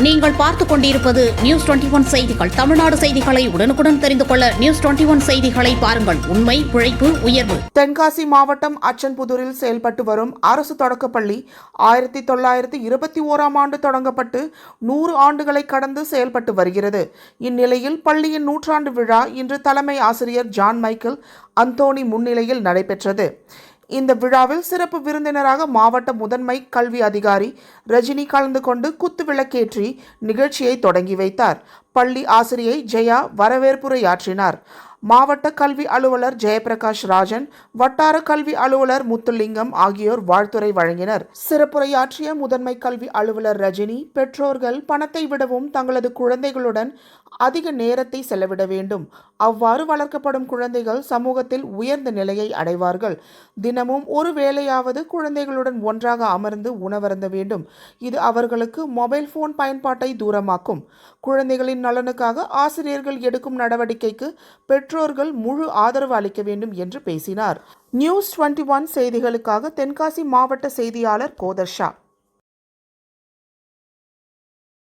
நீங்கள் பார்த்துக் கொண்டிருப்பது நியூஸ் டுவெண்டி ஒன் செய்திகள். தமிழ்நாடு செய்திகளை உடனுக்குடன் தெரிந்து கொள்ள நியூஸ் டுவெண்டி ஒன் செய்திகளை பாருங்கள். உண்மை உழைப்பு உயர்வு. தென்காசி மாவட்டம் அச்சன்புதூரில் செயல்பட்டு வரும் அரசு தொடக்கப்பள்ளி ஆயிரத்தி தொள்ளாயிரத்தி இருபத்தி ஓராம் ஆண்டு தொடங்கப்பட்டு நூறு ஆண்டுகளை கடந்து செயல்பட்டு வருகிறது. இந்நிலையில் பள்ளியின் நூற்றாண்டு விழா இன்று தலைமை ஆசிரியர் ஜான் மைக்கேல் அந்தோணி முன்னிலையில் நடைபெற்றது. இந்த விழாவில் சிறப்பு விருந்தினராக மாவட்ட முதன்மை கல்வி அதிகாரி ரஜினி கலந்து கொண்டு குத்து விளக்கேற்றி நிகழ்ச்சியை தொடங்கி வைத்தார். பள்ளி ஆசிரியை ஜெயா வரவேற்புரையாற்றினார். மாவட்ட கல்வி அலுவலர் ஜெயபிரகாஷ் ராஜன் வட்டார கல்வி அலுவலர் முத்துலிங்கம் ஆகியோர் வாழ்த்துரை வழங்கினர். சிறப்புரையாற்றிய முதன்மை கல்வி அலுவலர் ரஜினி பெற்றோர்கள் பணத்தை விடவும் தங்களது குழந்தைகளுடன் அதிக நேரத்தை செலவிட வேண்டும். அவ்வாறு வளர்க்கப்படும் குழந்தைகள் சமூகத்தில் உயர்ந்த நிலையை அடைவார்கள். தினமும் ஒரு வேளையாவது குழந்தைகளுடன் ஒன்றாக அமர்ந்து உணவருந்த வேண்டும். இது அவர்களுக்கு மொபைல் போன் பயன்பாட்டை தூரமாக்கும். குழந்தைகளின் நலனுக்காக ஆசிரியர்கள் எடுக்கும் நடவடிக்கைக்கு பெற்றோர்கள் முழு ஆதரவு அளிக்க வேண்டும் என்று பேசினார். நியூஸ் டுவெண்ட்டி ஒன் செய்திகளுக்காக தென்காசி மாவட்ட செய்தியாளர் கோதர்ஷா.